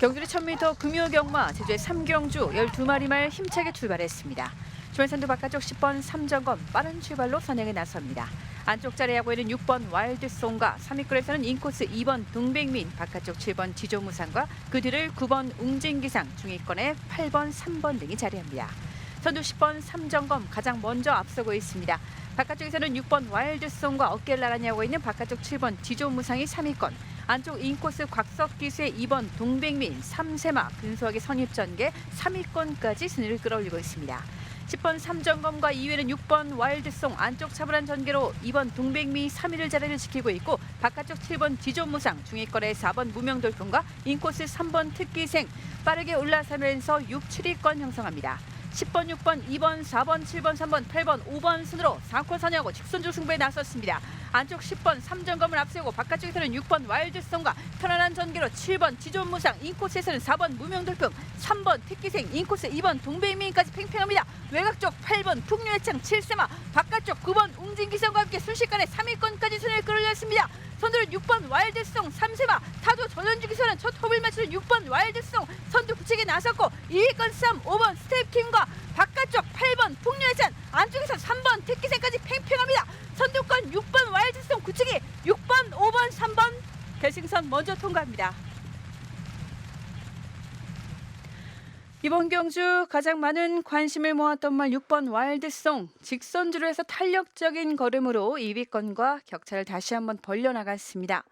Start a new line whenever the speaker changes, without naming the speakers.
경주리 1000m 금요경마 제주의 삼경주 12마리 말 힘차게 출발했습니다. 주말선두 바깥쪽 10번 삼정검 빠른 출발로 선행에 나섭니다. 안쪽 자리에 하고 있는 6번 와일드송과 3위권에서는 인코스 2번 동백민, 바깥쪽 7번 지조무상과 그 뒤를 9번 웅진기상, 중위권에 8번, 3번 등이 자리합니다. 선두 10번 삼정검 가장 먼저 앞서고 있습니다. 바깥쪽에서는 6번 와일드송과 어깨를 나란히 하고 있는 바깥쪽 7번 지조무상이 3위권, 안쪽 인코스 곽석기수의 2번 동백민, 3세마 근소하게 선입전개 3위권까지 순위를 끌어올리고 있습니다. 10번 삼정검과 2위는 6번 와일드송 안쪽 차분한 전개로 2번 동백미 3위를 자리를 지키고 있고 바깥쪽 7번 지존무상 중위권의 4번 무명돌풍과 인코스 3번 특기생 빠르게 올라서면서 6, 7위권 형성합니다. 10번, 6번, 2번, 4번, 7번, 3번, 8번, 5번 순으로 4권 선하고 직선주 승부에 나섰습니다. 안쪽 10번 삼정검을 앞세우고 바깥쪽에서는 6번 와일드송과 편안한 전개로 7번 지존무상 인코스에서는 4번 무명돌풍 3번 특기생 인코스 2번 동백미인까지 팽팽합니다. 외곽 쪽 8번 풍류해창 7세마 바깥쪽 9번 웅진기성과 함께 순식간에 3위권까지 순위를 끌어올렸습니다. 선두는 6번 와일드송 3세마 타도 전원주기선은 첫 호흡을 맞추는 6번 와일드송 선두 구책에 나섰고 2위권 3, 5번 스텝팀과 바깥쪽 8번 풍류해찬 안쪽에서 3번 특기생까지 팽팽합니다. 선두권 6번 와일드송 구책이 6번, 5번, 3번 결승선 먼저 통과합니다. 이번 경주 가장 많은 관심을 모았던 말 6번 와일드송 직선주로 해서 탄력적인 걸음으로 2위권과 격차를 다시 한번 벌려나갔습니다.